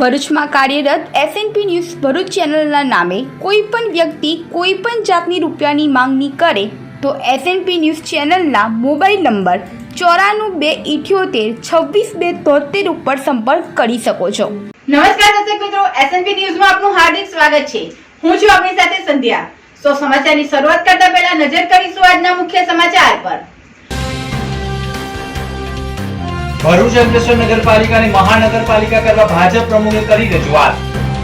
ભરૂચમાં કાર્યરત SNP news Bharuch ચેનલના નામે કોઈ પણ વ્યક્તિ કોઈ પણ જાતની રૂપિયાની માંગણી કરે તો એસએનપી ન્યૂઝ ચેનલના મોબાઈલ નંબર ચોરાણું બે ઇઠ્યોતેર છવ્વીસ બે તોતેર ઉપર સંપર્ક કરી શકો છો. નમસ્કાર દર્શક મિત્રો એસએનપી ન્યૂઝમાં આપનું હાર્દિક સ્વાગત છે. હું છું આપની સાથે સંધ્યા. સો સમાચારની શરૂઆત કરતા પહેલા નજર કરીશું આજના મુખ્ય સમાચાર પર. ભરૂચ અંકલેશ્વર નગરપાલિકાની મહાનગરપાલિકા કરવા ભાજપ પ્રમુખે કરી રજૂઆત.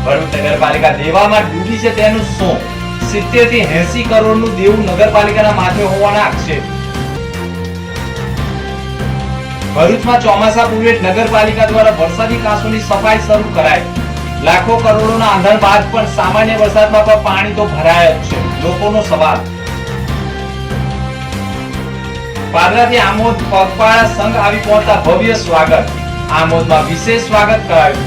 ભરૂચ નગરપાલિકા દેવામાં ડૂબી છે તેનું શું? સિત્તેરથી એસી કરોડનું દેવું નગરપાલિકાના માથે હોવાના આક્ષેપ. ભરૂચમાં ચોમાસા પૂર્વે નગરપાલિકા દ્વારા વરસાદી કાંસોની સફાઈ શરૂ કરાઈ. લાખો કરોડોના આંધણ બાદ પણ સામાન્ય વરસાદમાં પણ પાણી તો ભરાય જ છે. લોકોનો સવાલ. પાદરાથી આમોદ પગપાળા સંઘ આવી પહોંચતા ભવ્ય સ્વાગત. આમોદમાં વિશેષ સ્વાગત કરાયું.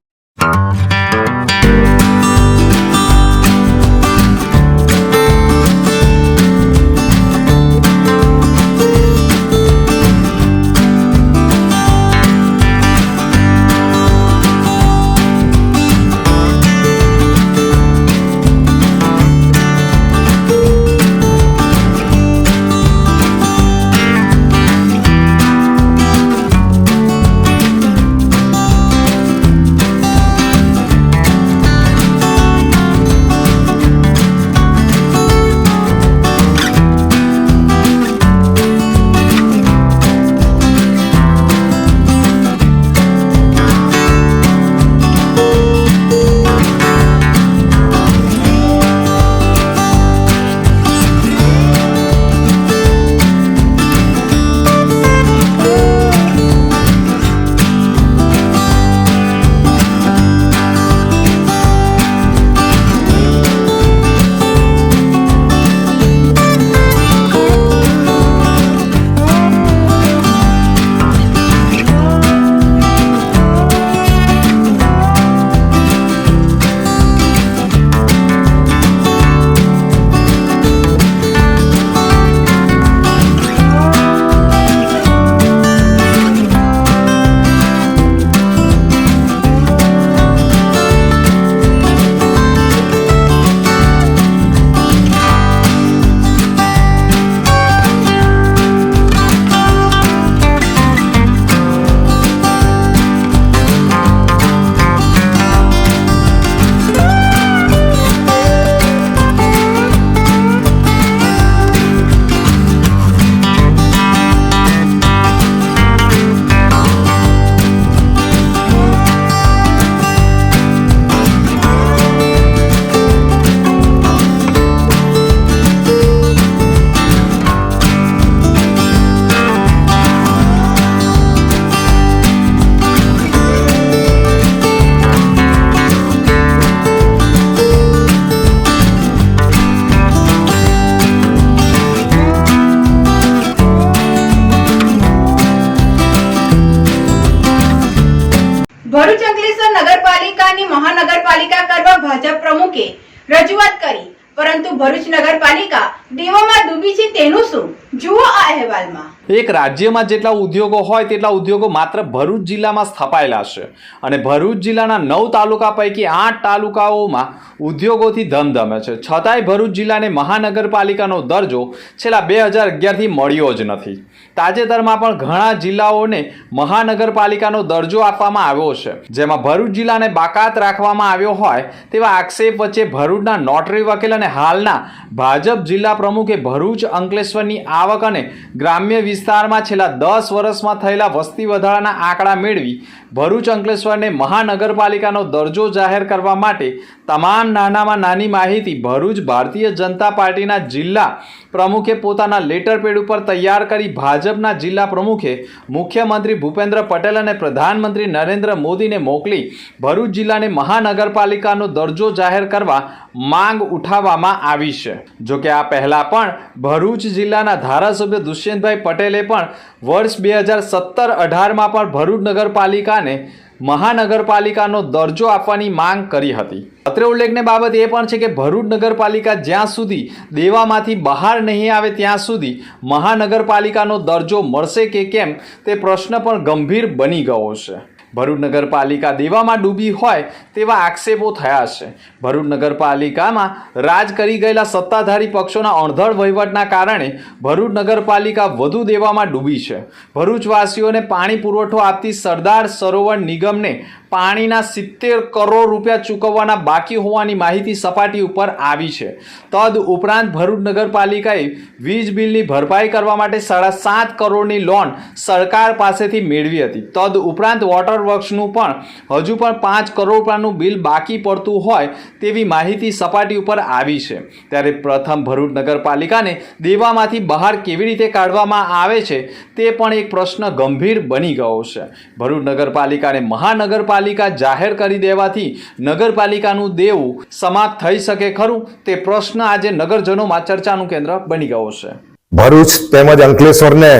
રાજ્યમાં જેટલા ઉદ્યોગો હોય તેટલા ઉદ્યોગો માત્ર ભરૂચ જિલ્લામાં સ્થપાયેલા છે. અને ભરૂચ જિલ્લાના નવ તાલુકા પૈકી આઠ તાલુકાઓમાં ઉદ્યોગોથી ધમધમે છે. છતાંય ભરૂચ જિલ્લાને મહાનગરપાલિકાનો દરજ્જો છેલ્લા બે હજાર અગિયારથી મળ્યો જ નથી. તાજેતરમાં પણ ઘણા જિલ્લાઓને મહાનગરપાલિકાનો દરજ્જો આપવામાં આવ્યો છે. જેમાં ભરૂચ જિલ્લાને બાકાત રાખવામાં આવ્યો હોય તેવા આક્ષેપ વચ્ચે ભરૂચના નોટરી વકીલ અને હાલના ભાજપ જિલ્લા પ્રમુખે ભરૂચ અંકલેશ્વરની આવક અને ગ્રામ્ય વિસ્તારમાં છેલ્લા દસ વર્ષમાં થયેલા વસ્તી વધારાના આંકડા મેળવી ભરૂચ અંકલેશ્વરને મહાનગરપાલિકાનો દરજ્જો જાહેર કરવા માટે તમામ નાનામાં નાની માહિતી ભરૂચ ભારતીય જનતા પાર્ટીના જિલ્લા પ્રમુખે પોતાના લેટર પેડ ઉપર તૈયાર કરી ભાજપના જિલ્લા પ્રમુખે મુખ્યમંત્રી ભૂપેન્દ્ર પટેલ અને પ્રધાનમંત્રી નરેન્દ્ર મોદીને મોકલી ભરૂચ જિલ્લાને મહાનગરપાલિકાનો દરજ્જો જાહેર કરવા માંગ ઉઠાવવામાં આવી છે. જોકે આ પહેલા પણ ભરૂચ જિલ્લાના ધારાસભ્ય દુષ્યંતભાઈ પટેલે પણ વર્ષ બે હજાર સત્તર અઢારમાં પણ ભરૂચ નગરપાલિકાને મહાનગરપાલિકાનો દરજ્જો આપવાની માંગ કરી હતી. અત્રે ઉલ્લેખની બાબત એ પણ છે કે ભરૂચ નગરપાલિકા જ્યાં સુધી દેવામાંથી બહાર નહીં આવે ત્યાં સુધી મહાનગરપાલિકાનો દરજ્જો મળશે કે કેમ તે પ્રશ્ન પણ ગંભીર બની ગયો છે. ભરૂચ નગરપાલિકા દેવામાં ડૂબી હોય તેવા આક્ષેપો થયા છે. ભરૂચ નગરપાલિકામાં રાજ કરી ગયેલા સત્તાધારી પક્ષોના અણધળ વહીવટના કારણે ભરૂચ નગરપાલિકા વધુ દેવામાં ડૂબી છે. ભરૂચવાસીઓને પાણી પુરવઠો આપતી સરદાર સરોવર નિગમને પાણીના સિત્તેર કરોડ રૂપિયા ચૂકવવાના બાકી હોવાની માહિતી સપાટી ઉપર આવી છે. તદ ઉપરાંત ભરૂચ નગરપાલિકાએ વીજ બિલની ભરપાઈ કરવા માટે સાડા સાત કરોડની લોન સરકાર પાસેથી મેળવી હતી. તદ ઉપરાંત વોટર વર્ક્સનું પણ હજુ પણ પાંચ કરોડ રૂપિયાનું બિલ બાકી પડતું હોય તેવી માહિતી સપાટી ઉપર આવી છે. ત્યારે પ્રથમ ભરૂચ નગરપાલિકાને દેવામાંથી બહાર કેવી રીતે કાઢવામાં આવે છે તે પણ એક પ્રશ્ન ગંભીર બની ગયો છે. ભરૂચ નગરપાલિકાને મહાનગરપાલિકા જાહેર કરી દેવાથી નગરપાલિકાનું દેવું સમાપ્ત થઈ શકે ખરું? તે પ્રશ્ન આજે નગરજનોમાં ચર્ચાનું કેન્દ્ર બની ગયો છે. ભરૂચ તેમજ અંકલેશ્વરને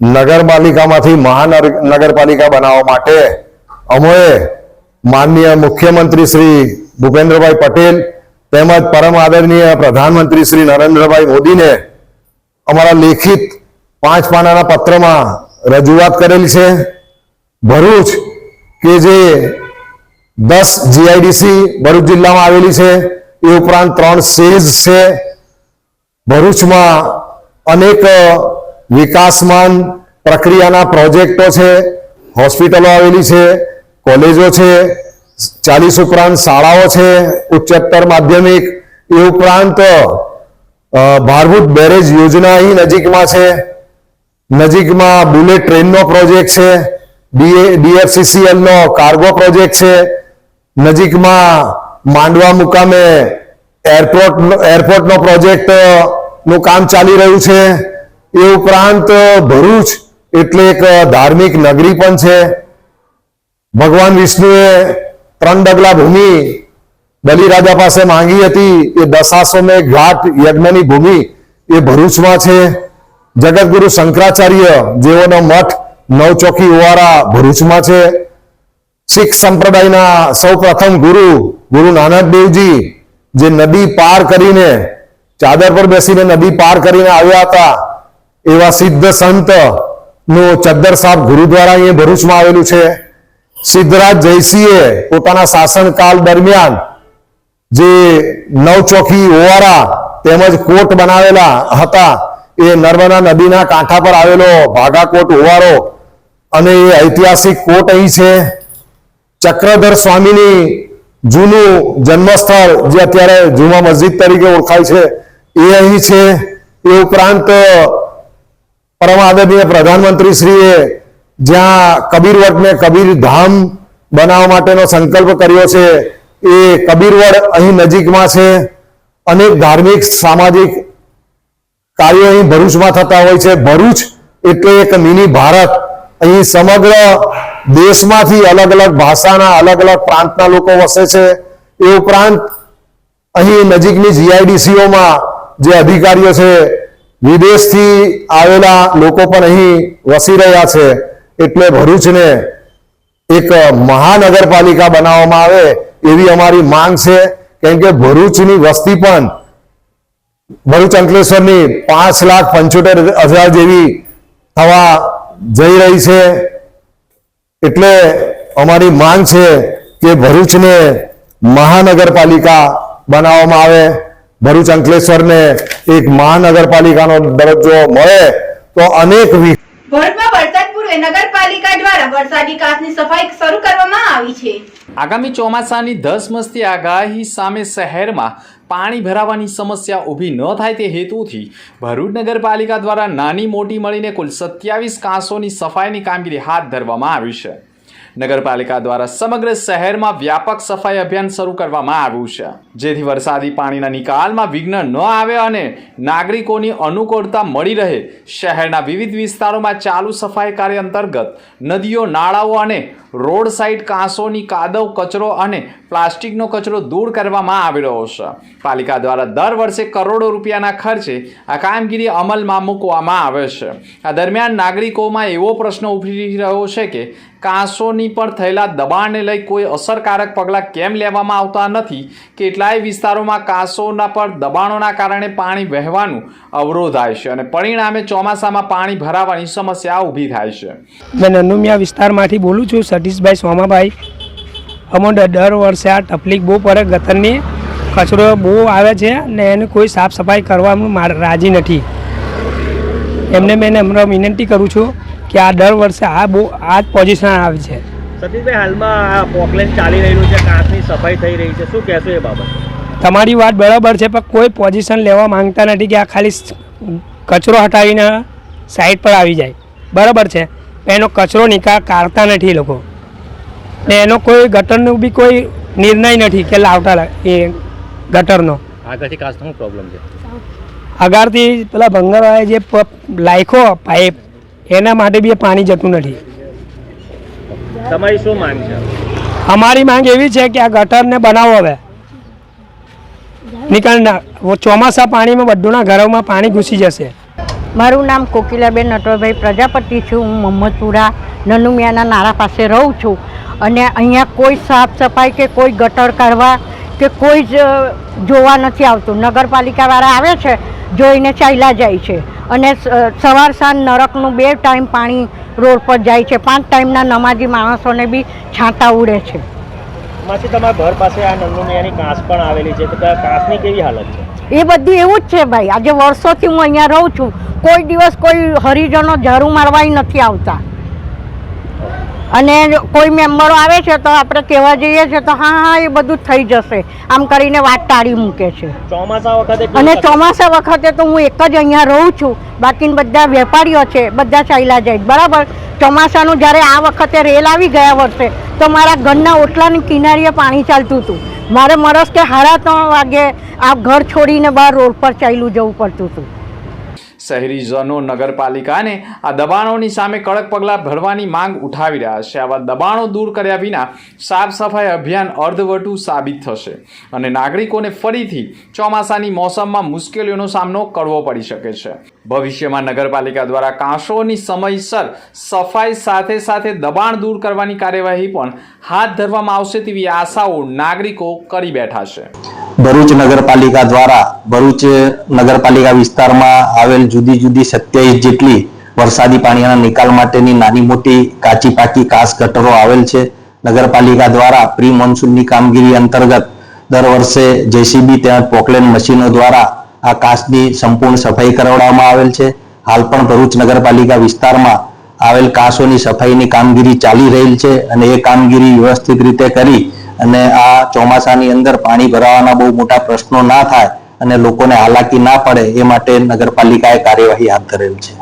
નગરપાલિકામાંથી મહાનગરપાલિકા બનાવવા માટે અમોએ માનનીય મુખ્યમંત્રી શ્રી ભૂપેન્દ્રભાઈ પટેલ તેમજ પરમ આદરણીય પ્રધાનમંત્રી શ્રી નરેન્દ્રભાઈ મોદીને અમારા લેખિત પાંચ પાનાના પત્રમાં રજૂઆત કરેલી છે. ભરૂચ કે જે દસ જીઆઈડીસી ભરૂચ જિલ્લામાં આવેલી છે, એ ઉપરાંત ત્રણ સેઝ છે. ભરૂચમાં અનેક વિકાસમાન પ્રક્રિયાના પ્રોજેક્ટો છે, હોસ્પિટલો આવેલી છે, કોલેજો છે, ચાલીસ ઉપરાંત શાળાઓ છે, ઉચ્ચતર માધ્યમિક. એ ઉપરાંત ભારભૂત બેરેજ યોજના અહીં નજીકમાં છે. નજીકમાં બુલેટ ટ્રેનનો પ્રોજેક્ટ છે. ડીએફસીસીએલ નો કાર્ગો પ્રોજેક્ટ છે. નજીકમાં માંડવા મુકામે એરપોર્ટ એરપોર્ટનો પ્રોજેક્ટનું કામ ચાલી રહ્યું છે. એ ઉપરાંત ભરૂચ એટલે એક ધાર્મિક નગરી પણ છે. ભગવાન વિષ્ણુએ ત્રણ ડગલા ભૂમિ બલિરાજા પાસે માંગી હતી. એ દશાસોમે ઘાટ યજ્ઞની ભૂમિ એ ભરૂચમાં છે. જગતગુરુ શંકરાચાર્ય જેઓનો મઠ નવચોકી ઓવારા ભરૂચમાં છે. શીખ સંપ્રદાયના સૌ પ્રથમ ગુરુ ગુરુ નાનક દેવજી, જે નદી પાર કરીને, ચાદર પર બેસીને નદી પાર કરીને આવ્યા હતા, એવા સિદ્ધ સંતનું ચદ્દર સાહેબ ગુરુદ્વારા અહીંયા ભરૂચમાં આવેલું છે. સિદ્ધરાજ જયસિંહે પોતાના શાસનકાળ દરમિયાન જે નવચોખી ઓવારા તેમજ કોટ બનાવેલા હતા, એ નર્મદા નદીના કાંઠા પર આવેલો ભાગાકોટ ઓવારો અને એ ઐતિહાસિક કોટ અહીં છે. ચક્રધર સ્વામીની જૂનું જન્મસ્થળ, જે અત્યારે જુમા મસ્જિદ તરીકે ઓળખાય છે, એ અહીં છે. એ ઉપરાંત, પરમ આદરણીય પ્રધાનમંત્રી શ્રીએ જ્યાં કબીરવટને કબીર ધામ બનાવવા માટેનો સંકલ્પ કર્યો છે, એ કબીરવડ અહીં નજીકમાં છે. અનેક ધાર્મિક, સામાજિક કાર્યો અહીં ભરૂચમાં થતા હોય છે. ભરૂચ એટલે એક મિની ભારત. અહીં સમગ્ર દેશમાંથી અલગ અલગ ભાષાના, અલગ અલગ પ્રાંતના લોકો વસે છે. એ ઉપરાંત અહીં નજીકની જીઆઈડીસીઓમાં જે અધિકારીઓ છે, વિદેશથી આવેલા લોકો પણ અહીં વસી રહ્યા છે. એટલે ભરૂચને એક મહાનગરપાલિકા બનાવવામાં આવે એવી અમારી માંગ છે. કેમ કે ભરૂચની વસ્તી પણ ભરૂચ અંકલેશ્વરની પાંચ લાખ પંચોતેર હજાર જેવી થવા જઈ રહી છે એટલે અમારી માંગ છે કે ભરૂચને મહાનગરપાલિકા બનાવવામાં આવે. ભરૂચ અંકલેશ્વરને એક મહાનગરપાલિકાનો દરજ્જો મળે તો અનેક વિ- ભરૂચમાં વરસાદ પૂર્વે નગરપાલિકા દ્વારા વરસાદી કાચની સફાઈ શરૂ કરવામાં આવી છે. આગામી ચોમાસાની ધસમસતી આગાહી સામે શહેરમાં પાણી ભરાવાની સમસ્યા ઊભી ન થાય તે હેતુથી ભરૂચ નગરપાલિકા દ્વારા નાની મોટી મળીને કુલ સત્યાવીસ કાંસોની સફાઈની કામગીરી હાથ ધરવામાં આવી છે. નગરપાલિકા દ્વારા સમગ્ર શહેરમાં વ્યાપક સફાઈ અભિયાન શરૂ કરવામાં આવ્યું છે. જેથી વરસાદી પાણીના નિકાલમાં વિઘ્ન ન આવે અને નાગરિકોની અનુકૂળતા મળી રહે. શહેરના વિવિધ વિસ્તારોમાં ચાલુ સફાઈ કાર્ય અંતર્ગત નદીઓ, નાળાઓ અને રોડ સાઇડ કાંસોની કાદવ, કચરો અને પ્લાસ્ટિકનો કચરો દૂર કરવામાં આવી રહ્યો છે. પાલિકા દ્વારા દર વર્ષે કરોડો રૂપિયાના ખર્ચે આ કામગીરી અમલમાં મૂકવામાં આવે છે. આ દરમિયાન નાગરિકોમાં એવો પ્રશ્ન ઉભરી રહ્યો છે કે કાંસોની પર થયેલા દબાણને લઈ કોઈ અસરકારક પગલાં કેમ લેવામાં આવતા નથી? કેટલાય વિસ્તારોમાં કાંસોના પર દબાણોના કારણે પાણી વહેવાનું અવરોધાય છે અને પરિણામે ચોમાસામાં પાણી ભરાવાની સમસ્યા ઊભી થાય છે. મેં નનુમિયા વિસ્તારમાંથી બોલું છું, સતીશભાઈ સોમાભાઈ. અમને દર વર્ષે આ તકલીફ બહુ પડે ગતરની કચરો બહુ આવે છે ને એને કોઈ સાફ સફાઈ કરવામાં રાજી નથી. એમને મેં હમણાં વિનંતી કરું છું કે આ દર વર્ષે આ બહુ આ જ પોઝિશન આવે છે. સતીશભાઈ હાલમાં આ પોકલેન ચાલી રહ્યું છે કાચની સફાઈ થઈ રહી છે. શું કહેશો એ બાબત? તમારી વાત બરાબર છે પણ કોઈ પોઝિશન લેવા માંગતા નથી કે આ ખાલી કચરો હટાવીને સાઈડ પર આવી જાય. બરાબર છે એનો કચરો નિકાલ કાઢતા નથી એ લોકો. ને એનો કોઈ ગટરનો બી કોઈ નિર્ણય નથી કે લાવતા એ ગટરનો. આગળથી કાચનો પ્રોબ્લેમ છે? અગારથી પેલા ભંગારવાળાએ જે લાખ્યો પાઇપ એના માટે બી પાણી જતું નથી. તમારી શું માંગ છે? અમારી માંગ એવી છે કે આ ગટરને બનાવો હવે. નિકાલ ના ચોમાસા પાણીમાં બધુંના ઘરોમાં પાણી ઘૂસી જશે. મારું નામ કોકિલાબેન નટવરભાઈ પ્રજાપતિ છું. હું મોહમ્મદપુરા નનુમિયાના નાળા પાસે રહું છું. અને અહીંયા કોઈ સાફ સફાઈ કે કોઈ ગટર કાઢવા કે કોઈ જ જોવા નથી આવતું. નગરપાલિકાવાળા આવે છે જોઈને ચાલ્યા જાય છે. અને સવાર સાંજ નરકનું બે ટાઈમ પાણી રોડ પર જાય છે. પાંચ ટાઈમના નમાજી માણસોને બી છાંટા ઉડે છે. માસી તમારા ઘર પાસે આ નંદુનિયાની કાંસ પણ આવેલી છે. તો કાંસની કેવી હાલત છે? એ બધું એવું જ છે ભાઈ. આજે વર્ષોથી હું અહીંયા રહું છું. કોઈ દિવસ કોઈ હરિજનો ઝાડુ મારવાય નથી આવતા. અને કોઈ મેમ્બરો આવે છે તો આપણે કહેવા જઈએ છીએ તો હા હા એ બધું થઈ જશે. આમ કરીને વાત ટાળી મૂકે છે. ચોમાસા વખતે અને ચોમાસા વખતે તો હું એક જ અહીંયા રહું છું. બાકી બધા વેપારીઓ છે બધા ચાલ્યા જાય. બરાબર? ચોમાસાનું જ્યારે આ વખતે રેલ આવી ગયા વર્ષે તો મારા ઘરના ઓટલાની કિનારીએ પાણી ચાલતું હતું. મારે મરસ કે સાડા ત્રણ વાગે આ ઘર છોડીને બહાર રોડ પર ચાલ્યું જવું પડતું હતું. શહેરીજનો નગરપાલિકાને આ દબાણોની સામે કડક પગલાં ભરવાની માંગ ઉઠાવી રહ્યા છે. આવા દબાણો દૂર કર્યા વિના સાફ સફાઈ અભિયાન અર્ધવટુ સાબિત થશે અને નાગરિકોને ફરીથી ચોમાસાની મોસમમાં મુશ્કેલીઓનો સામનો કરવો પડી શકે છે. ભવિષ્યમાં નગરપાલિકા દ્વારા કાંસોની સમયસર સફાઈ સાથે સાથે દબાણ દૂર કરવાની કાર્યવાહી પણ હાથ ધરવામાં આવશે તેવી આશાઓ નાગરિકો કરી બેઠા છે. ભરૂચ નગરપાલિકા દ્વારા, ભરૂચ નગરપાલિકા વિસ્તારમાં આવેલ જુદી જુદી સત્યાવીસ જેટલી વરસાદી પાણીના નિકાલ માટેની નાની મોટી કાચી પાકી કાસ ગટરો આવેલ છે. નગરપાલિકા દ્વારા પ્રી મોન્સૂનની કામગીરી અંતર્ગત દર વર્ષે જેસીબી તેમજ પોકલેન મશીનો દ્વારા આ કાસની સંપૂર્ણ સફાઈ કરાવવામાં આવેલ છે. હાલ પણ ભરૂચ નગરપાલિકા વિસ્તારમાં આવેલ કાંસોની સફાઈની કામગીરી ચાલી રહેલ છે અને એ કામગીરી વ્યવસ્થિત રીતે કરી અને આ ચોમાસાની અંદર પાણી ભરાવાના બહુ મોટા પ્રશ્નો ના થાય અને લોકોને હાલાકી ના પડે એ માટે નગરપાલિકાએ કાર્યવાહી હાથ ધરેલ છે.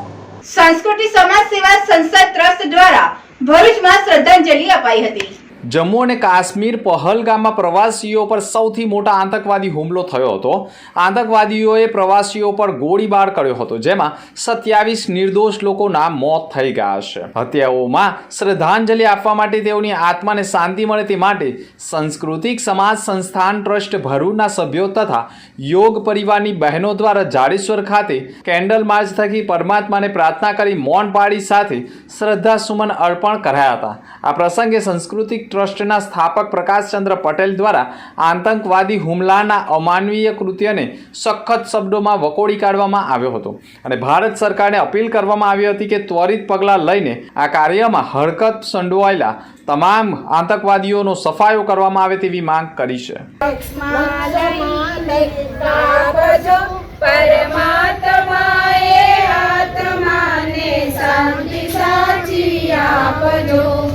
સંસ્કૃતિ સમાજ સેવા સંસ્થા ટ્રસ્ટ દ્વારા ભરૂચમાં શ્રદ્ધાંજલિ અપાઈ હતી. જમ્મુ અને કાશ્મીર પહલગામમાં પ્રવાસીઓ પર સૌથી મોટા આતંકવાદી હુમલો થયો હતો. આતંકવાદીઓએ પ્રવાસીઓ પર ગોળીબાર કર્યો હતો, જેમાં સત્યાવીસ નિર્દોષ લોકોના મોત થઈ ગયા છે. હત્યાઓમાં શ્રદ્ધાંજલિ આપવા માટે તેઓની આત્માને શાંતિ મળે તે માટે સાંસ્કૃતિક સમાજ સંસ્થાન ટ્રસ્ટ ભરૂચના સભ્યો તથા યોગ પરિવારની બહેનો દ્વારા જાડેશ્વર ખાતે કેન્ડલ માર્ચ થકી પરમાત્માને પ્રાર્થના કરી મૌન પાડી સાથે શ્રદ્ધા સુમન અર્પણ કરાયા હતા. આ પ્રસંગે સાંસ્કૃતિક ટ્રસ્ટના સ્થાપક પ્રકાશચંદ્ર પટેલ દ્વારા આતંકવાદી હુમલાના અમાનવીય કૃત્યને સખત શબ્દોમાં વકોડી કાઢવામાં આવ્યો હતો. અને ભારત સરકારને અપીલ કરવામાં આવી હતી કે ત્વરિત પગલાં લઈને આ કાર્યમાં હરકત સંડોવાયેલા તમામ આતંકવાદીઓનો સફાયો કરવામાં આવે તેવી માંગ કરી છે.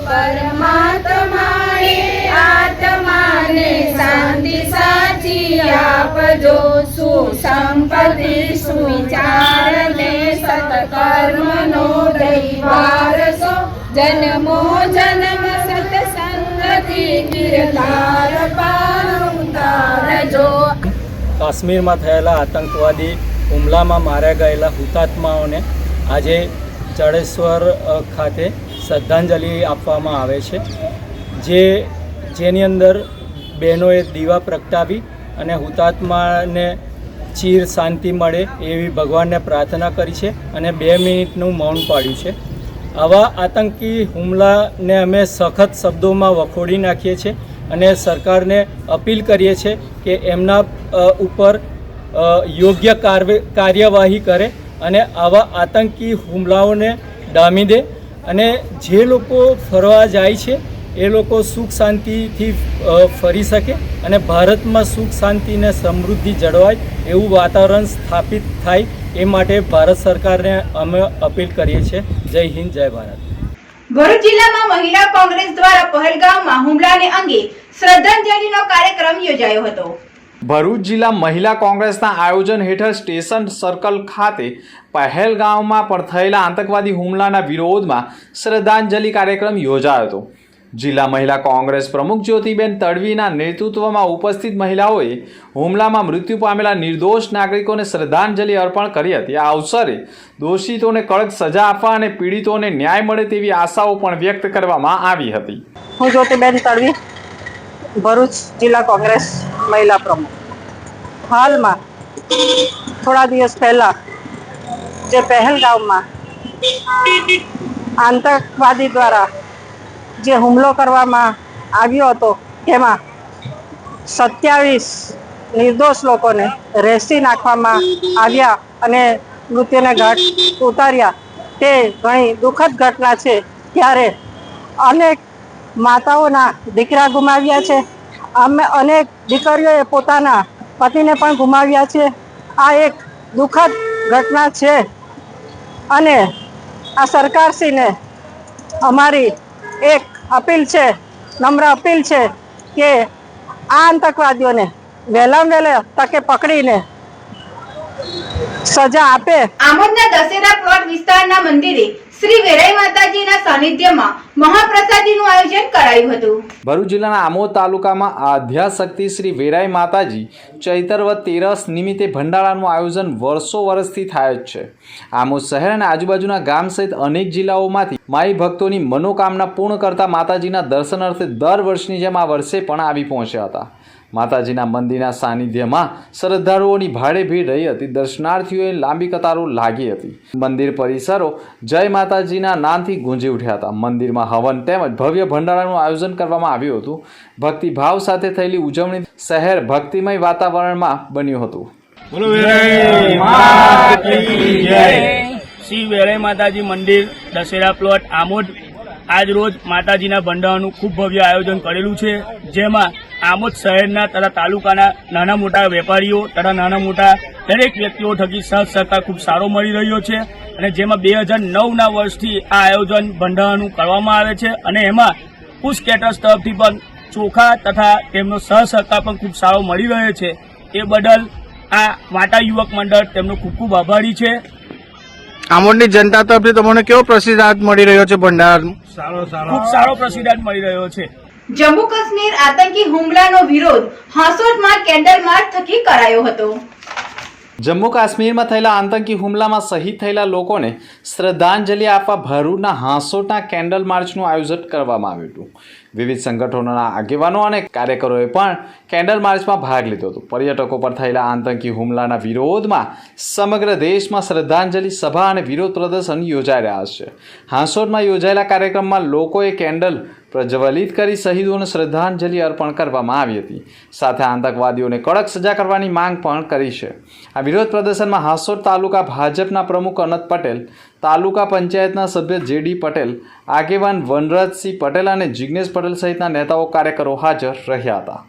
પરમાત્માએ આપજો સુસંપત્તિ સુવિચારને સત્કર્મનો દૈવારસો. જન્મો જન્મ સતસંગતિ કીર્તાર પારજો કાશ્મીરમાં થયેલા આતંકવાદી હુમલામાં માર્યા ગયેલા હુતાત્માઓને આજે ચડેશ્વર ખાતે શ્રદ્ધાંજલિ આપવામાં આવે છે. જે, જેની અંદર બહેનોએ દીવા પ્રગટાવી અને હુતાત્માને ચીર શાંતિ મળે એવી ભગવાનને પ્રાર્થના કરી છે અને બે મિનિટનું મૌન પાડ્યું છે. આવા આતંકી હુમલાને અમે સખત શબ્દોમાં વખોડી નાખીએ છીએ અને સરકારને અપીલ કરીએ છીએ કે એમના ઉપર યોગ્ય કાર્ય, કાર્યવાહી કરે અને આવા આતંકી હુમલાઓને ડામી દે અને જે લોકો ફરવા જાય છે એ લોકો સુખ શાંતિથી ફરી શકે અને ભારતમાં સુખ શાંતિને સમૃદ્ધિ જળવાય એવું વાતાવરણ સ્થાપિત થાય એ માટે ભારત સરકારને અમે અપીલ કરીએ છીએ. જય હિન્દ જય ભારત. ભરૂચ જિલ્લામાં મહિલા કોંગ્રેસ દ્વારા પહેલગામમાં હુમલાને અંગે શ્રદ્ધાંજલિનો કાર્યક્રમ યોજાયો હતો. ભરૂચ જિલ્લા મહિલા કોંગ્રેસના આયોજન હેઠળ સ્ટેશન સર્કલ ખાતે પહેલગામમાં પણ થયેલા આતંકવાદી હુમલાના વિરોધમાં શ્રદ્ધાંજલિ કાર્યક્રમ યોજાયો હતો. જિલ્લા મહિલા કોંગ્રેસ પ્રમુખ જ્યોતિબેન તડવીના નેતૃત્વમાં ઉપસ્થિત મહિલાઓએ હુમલામાં મૃત્યુ પામેલા નિર્દોષ નાગરિકોને શ્રદ્ધાંજલિ અર્પણ કરી હતી. આ અવસરે દોષિતોને કડક સજા આપવા અને પીડિતોને ન્યાય મળે તેવી આશાઓ પણ વ્યક્ત કરવામાં આવી હતી. હું જ્યોતિબેન તડવી, ભરૂચ જિલ્લા કોંગ્રેસ મહિલા પ્રમુખ. હાલમાં, થોડા દિવસ પહેલા, જે પહેલગામમાં આતંકવાદી દ્વારા જે હુમલો કરવામાં આવ્યો હતો, તેમાં સત્યાવીસ નિર્દોષ લોકોને રેસી નાખવામાં આવ્યા અને મૃત્યુને ઘાટ ઉતાર્યા. તે ઘણી દુઃખદ ઘટના છે. ત્યારે અનેક માતાઓના દીકરા ગુમાવ્યા છે. અમે અનેક દીકરીઓએ પોતાના પતિને પણ ગુમાવ્યા છે. આ એક દુઃખદ ઘટના છે. અને આ સરકારશ્રીને અમારી એક અપીલ છે, નમ્ર અપીલ છે કે આ આતંકવાદીઓને વહેલામાં વહેલા તકે પકડીને સજા આપે. આમોદના દશેરા પ્લોટ વિસ્તારના મંદિરે શ્રી વેરાઈ માતાજીના સાનિધ્યમાં મહાપ્રસાદીનું આયોજન કરાયું હતું. ભરૂચ જિલ્લાના આમોદ તાલુકામાં આધ્યાશક્તિ શ્રી વેરાઈ માતાજી ચૈતરવત તેરસ નિમિત્તે ભંડારાનું આયોજન વર્ષો વર્ષથી થાય જ છે. આમોદ શહેર અને આજુબાજુના ગામ સહિત અનેક જિલ્લાઓમાંથી માઈ ભક્તોની મનોકામના પૂર્ણ કરતા માતાજીના દર્શનાર્થે દર વર્ષની જેમ આ વર્ષે પણ આવી પહોંચ્યા હતા. માતાજીના મંદિરના સાનિધ્યમાં શ્રદ્ધાળુઓની ભારે ભીડ રહી હતી. દર્શનાર્થીઓએ લાંબી કતારો લાગી હતી. મંદિર પરિસરો જય માતાજીના નામથી ગુંજી ઉઠ્યા હતા. મંદિરમાં હવન તેમજ ભવ્ય ભંડારાનું આયોજન કરવામાં આવ્યું હતું. ભક્તિભાવ સાથે થયેલી ઉજવણી શહેર ભક્તિમય વાતાવરણમાં બન્યું હતું. શ્રી વેરાઈ માતાજી મંદિર દશેરા પ્લોટ આમોદ. આજ રોજ માતાજીના ભંડારાનું ખૂબ ભવ્ય આયોજન કરેલું છે. જેમાં આમોદ શહેરના તથા તાલુકાના નાના મોટા વેપારીઓ તથા નાના મોટા દરેક વ્યક્તિઓ થકી સહ સહકાર ખૂબ સારો મળી રહ્યો છે અને જેમાં બે હજાર નવના વર્ષથી આ આયોજન ભંડારાનું કરવામાં આવે છે અને એમાં પુશ કેટર્સ તરફથી પણ ચોખા તથા તેમનો સહ સહકાર પણ ખૂબ સારો મળી રહ્યો છે. એ બદલ આ માતા યુવક મંડળ તેમનો ખૂબ ખૂબ આભારી છે. આમોદની જનતા તરફથી તમને કેવો પ્રતિસાદ મળી રહ્યો છે ભંડાર ખૂબ સારો પ્રતિસાદ મળી રહ્યો છે. જમ્મુ કાશ્મીર આતંકી હુમલાનો વિરોધ હાંસોટમાં કેન્ડલ માર્ચ થકી કરાયો હતો. જમ્મુ કાશ્મીરમાં થયેલા આતંકી હુમલામાં શહીદ થયેલા લોકોને શ્રદ્ધાંજલિ આપવા ભરૂચના હાંસોટના કેન્ડલ માર્ચનું આયોજન કરવામાં આવ્યું હતું. વિવિધ સંગઠનોના આગેવાનો અને કાર્યકરોએ પણ કેન્ડલ માર્ચમાં ભાગ લીધો હતો. પર્યટકો પર થયેલા આતંકી હુમલાના વિરોધમાં સમગ્ર દેશમાં શ્રદ્ધાંજલિ સભા અને વિરોધ પ્રદર્શન યોજાઈ રહ્યા છે. હાંસોટમાં યોજાયેલા કાર્યક્રમમાં લોકોએ કેન્ડલ પ્રજ્વલિત કરી શહીદોને શ્રદ્ધાંજલિ અર્પણ કરવામાં આવી હતી. સાથે આતંકવાદીઓને કડક સજા કરવાની માંગ પણ કરી છે. આ વિરોધ પ્રદર્શનમાં હાસોર તાલુકા ભાજપના પ્રમુખ અનંત પટેલ, તાલુકા પંચાયતના સભ્ય જેડી પટેલ, આગેવાન વનરાજસિંહ પટેલ અને જિગ્નેશ પટેલ સહિતના નેતાઓ કાર્યકરો હાજર રહ્યા હતા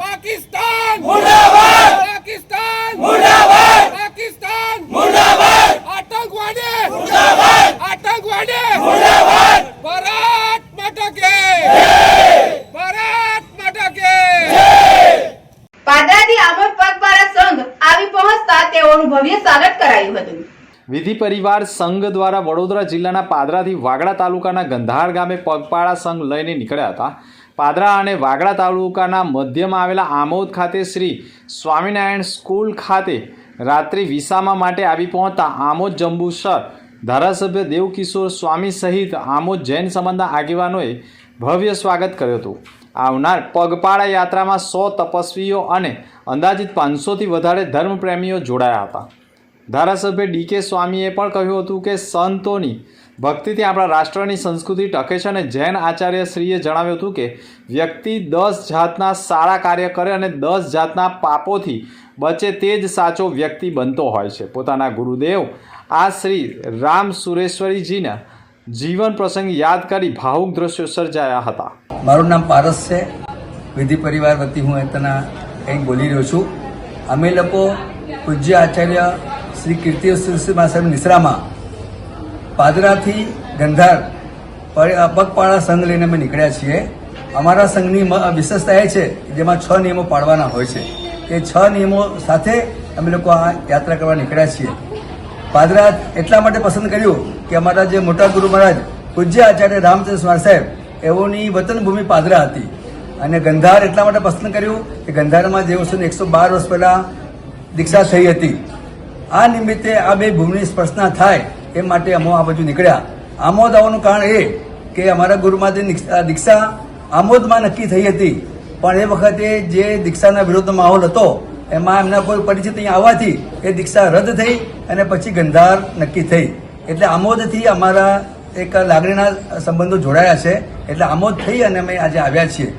પાકિસ્તાન મુર્દાબાદ પાકિસ્તાન મુર્દાબાદ પાકિસ્તાન મુર્દાબાદ આતંકવાદી મુર્દાબાદ આતંકવાદી મુર્દાબાદ ભારત માતા કે ભારત માતા કે પાદરાથી આમોદ પગપાળા સંઘ આવી પહોંચતા તેઓનું ભવ્ય સ્વાગત કરાયું હતું વિધિ પરિવાર સંઘ દ્વારા વડોદરા જિલ્લાના પાદરાથી વાગડા તાલુકાના ગંધાર ગામે પગપાળા સંઘ લઈને નીકળ્યા હતા. પાદરા અને વાગડા તાલુકાના મધ્યમાં આવેલા આમોદ ખાતે શ્રી સ્વામિનારાયણ સ્કૂલ ખાતે રાત્રિ વિસામા માટે આવી પહોંચતા આમોદ જંબુસર ધારાસભ્ય દેવકિશોર સ્વામી સહિત આમોદ જૈન સંબંધના આગેવાનોએ ભવ્ય સ્વાગત કર્યું હતું. આવનાર પગપાળા યાત્રામાં સો તપસ્વીઓ અને અંદાજિત પાંચસોથી વધારે ધર્મપ્રેમીઓ જોડાયા હતા. ધારાસભ્ય ડી કે સ્વામીએ પણ કહ્યું હતું કે સંતોની ભક્તિથી આપણા રાષ્ટ્રની સંસ્કૃતિ ટકે છે અને જૈન આચાર્ય શ્રીએ જણાવ્યું હતું કે વ્યક્તિ દસ જાતના સારા કાર્ય કરે અને દસ જાતના પાપોથી બચે તે જ સાચો વ્યક્તિ બનતો હોય છે. પોતાના ગુરુદેવ આ શ્રી રામ સુરેશ્વરીજીના જીવન પ્રસંગ યાદ કરી ભાવુક દ્રશ્યો સર્જાયા હતા. મારું નામ પારસ છે. વિધિ પરિવાર વતી હું તેના કંઈક બોલી રહ્યો છું. અમે લોકો પૂજ્ય આચાર્ય શ્રી કીર્તિ સાહેબ નિશ્રામાં પાદરાથી ગંધાર પગપાળા સંઘ લઈને અમે નીકળ્યા છીએ. અમારા સંઘની વિશેષતા એ છે જેમાં છ નિયમો પાળવાના હોય છે. એ છ નિયમો સાથે અમે લોકો આ યાત્રા કરવા નીકળ્યા છીએ. પાદરા એટલા માટે પસંદ કર્યું કે અમારા જે મોટા ગુરુ મહારાજ પૂજ્ય આચાર્ય રામચંદ્ર સ્વામી સાહેબ, એઓની વતનભૂમિ પાદરા હતી. અને ગંધાર એટલા માટે પસંદ કર્યું કે ગંધારમાં જે વસ્તુને એકસો બાર વર્ષ પહેલાં દીક્ષા થઈ હતી. આ નિમિત્તે આ બે ભૂમિની સ્પર્શના થાય એ માટે અમો આ બાજુ નીકળ્યા. આમોદ આવવાનું કારણ એ કે અમારા ગુરુમાંથી દીક્ષા- આમોદમાં નક્કી થઈ હતી. પણ એ વખતે જે દીક્ષાના વિરોધનો માહોલ હતો, એમાં એમના કોઈ પરિચિત અહીંયા આવવાથી એ દીક્ષા રદ થઈ અને પછી ગંધાર નક્કી થઈ. એટલે આમોદથી અમારા એક લાગણીના સંબંધો જોડાયા છે. એટલે આમોદ થઈ અને અમે આજે આવ્યા છીએ.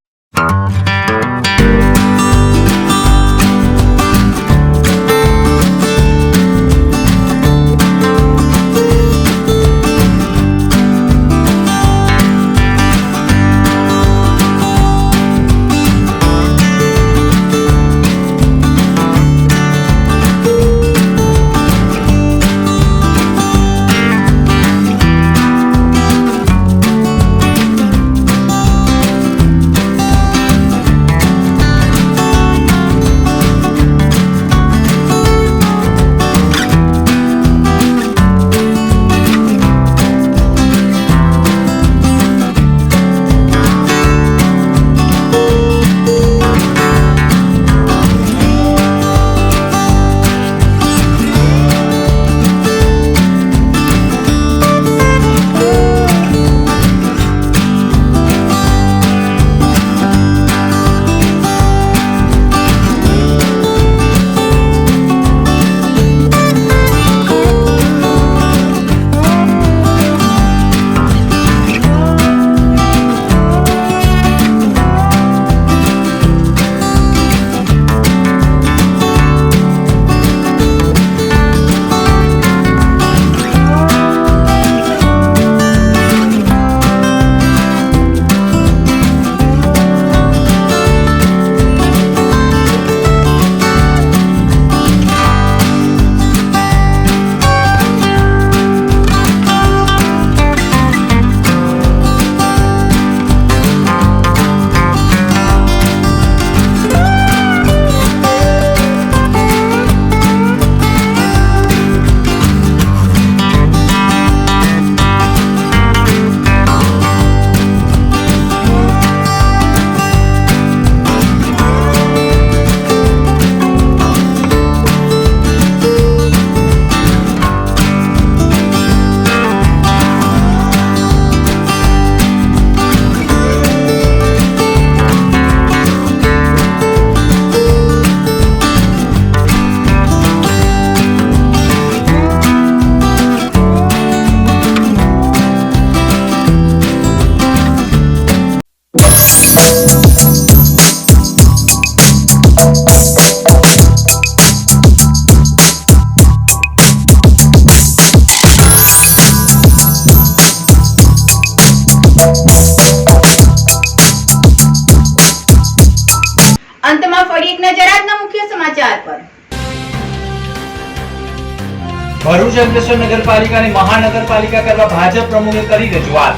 Bharuch Ankleshwar નગરપાલિકાને મહાનગરપાલિકા કરવા ભાજપ પ્રમુખે કરી રજૂઆત.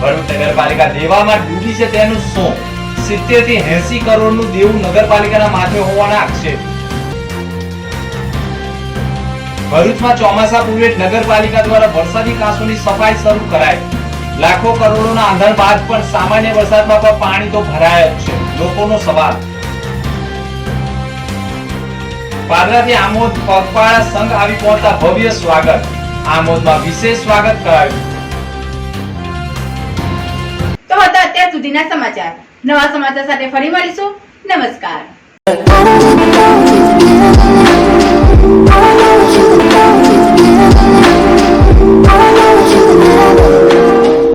ભરૂચ નગરપાલિકા દેવામાં ડૂબી છે તેનું શું? સિત્તેરથી એસી કરોડનું દેવું નગરપાલિકાના માથે હોવાના આક્ષેપ. ભરૂચમાં ચોમાસા પૂર્વે નગરપાલિકા દ્વારા વરસાદી કાંસોની સફાઈ શરૂ કરાય લાખો કરોડોના આંધણ બાદ પણ સામાન્ય વરસાદમાં પણ પાણી તો ભરાય જ છે. લોકોનો સવાલ. પાદરાથી આમોદ પગપાળા સંઘ આવી પહોંચતા ભવ્ય સ્વાગત. આમોદમાં વિશેષ સ્વાગત કરાયું. તો હતા અત્યાર સુધીના સમાચાર. નવા સમાચાર સાથે ફરી મળીશું. નમસ્કાર.